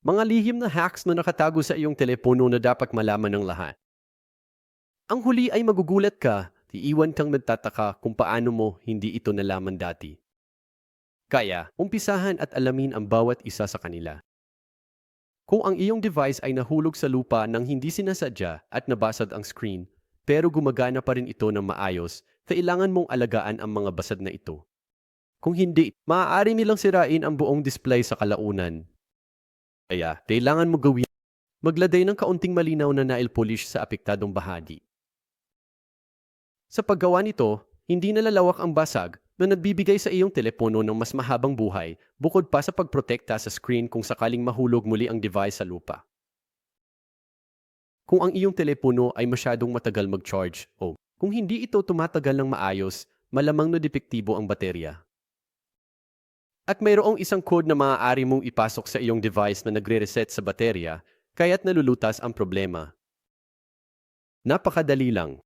Mga lihim na hacks na nakatago sa iyong telepono na dapat malaman ng lahat. Ang huli ay magugulat ka, iiwan kang nagtataka kung paano mo hindi ito nalaman dati. Kaya, umpisahan at alamin ang bawat isa sa kanila. Kung ang iyong device ay nahulog sa lupa nang hindi sinasadya at nabasag ang screen, pero gumagana pa rin ito ng maayos, kailangan mong alagaan ang mga basad na ito. Kung hindi, maaari nilang sirain ang buong display sa kalaunan. Kaya, kailangan mo gawin magladay ng kaunting malinaw na nail polish sa apektadong bahagi. Sa paggawa nito, hindi nalalawak ang basag na nagbibigay sa iyong telepono ng mas mahabang buhay bukod pa sa pagprotekta sa screen kung sakaling mahulog muli ang device sa lupa. Kung ang iyong telepono ay masyadong matagal mag-charge o kung hindi ito tumatagal ng maayos, malamang na depektibo ang baterya. At mayroong isang code na maaari mong ipasok sa iyong device na nagre-reset sa baterya, kaya't nalulutas ang problema. Napakadali lang.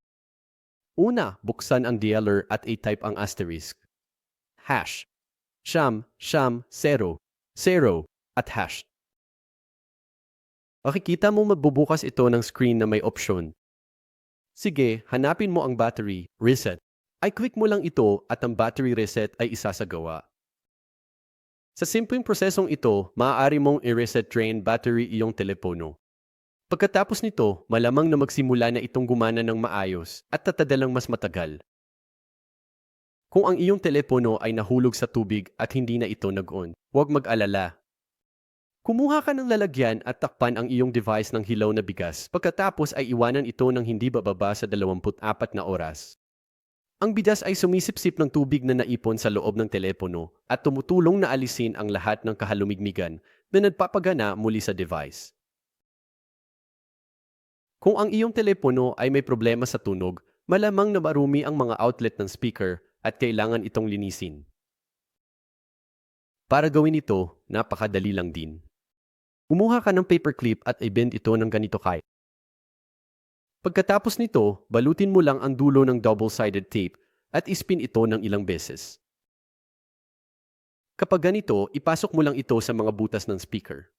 Una, buksan ang dialer at i-type ang asterisk. Hash. Siyam, siyam, zero, zero, at hash. Makikita mo magbubukas ito ng screen na may option. Sige, hanapin mo ang battery, reset. Ay click mo lang ito at ang battery reset ay isasagawa. Sa simpleng prosesong ito, maaari mong i-reset drain battery iyong telepono. Pagkatapos nito, malamang na magsimula na itong gumana ng maayos at tatadalang mas matagal. Kung ang iyong telepono ay nahulog sa tubig at hindi na ito nag-on, huwag mag-alala. Kumuha ka ng lalagyan at takpan ang iyong device ng hilaw na bigas. Pagkatapos ay iwanan ito ng hindi bababa sa 24 na oras. Ang bigas ay sumisipsip ng tubig na naipon sa loob ng telepono at tumutulong na alisin ang lahat ng kahalumigmigan na nagpapagana muli sa device. Kung ang iyong telepono ay may problema sa tunog, malamang na marumi ang mga outlet ng speaker at kailangan itong linisin. Para gawin ito, napakadali lang din. Kumuha ka ng paperclip at i-bend ito ng ganito kay. Pagkatapos nito, balutin mo lang ang dulo ng double-sided tape at ispin ito ng ilang beses. Kapag ganito, ipasok mo lang ito sa mga butas ng speaker.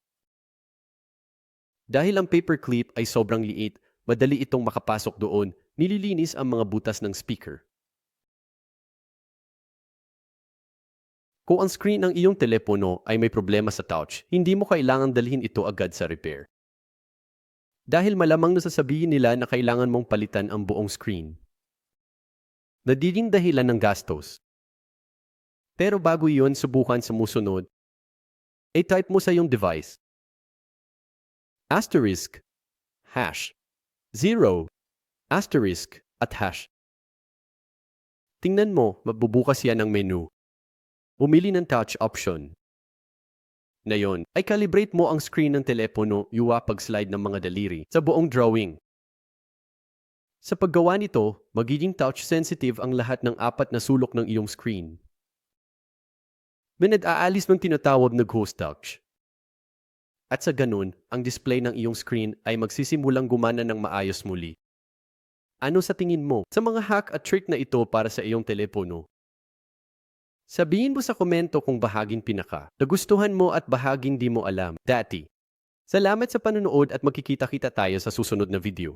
Dahil ang paperclip ay sobrang liit, madali itong makapasok doon, nililinis ang mga butas ng speaker. Kung ang screen ng iyong telepono ay may problema sa touch, hindi mo kailangang dalhin ito agad sa repair. Dahil malamang nasasabihin nila na kailangan mong palitan ang buong screen. Nagiging dahilan ng gastos. Pero bago iyon, subukan sa musunod. I-type mo sa iyong device. Asterisk, hash, zero, asterisk, at hash. Tingnan mo, mabubukas yan ang menu. Pumili ng touch option. Ngayon, ay calibrate mo ang screen ng telepono yuwa pag-slide ng mga daliri sa buong drawing. Sa paggawa nito, magiging touch-sensitive ang lahat ng apat na sulok ng iyong screen. May nag-aalis ng tinatawag na ghost touch. At sa ganun, ang display ng iyong screen ay magsisimulang gumana ng maayos muli. Ano sa tingin mo sa mga hack at trick na ito para sa iyong telepono? Sabihin mo sa komento kung bahaging pinaka, nagustuhan mo at bahaging di mo alam. Dati. Salamat sa panonood at magkikita-kita tayo sa susunod na video.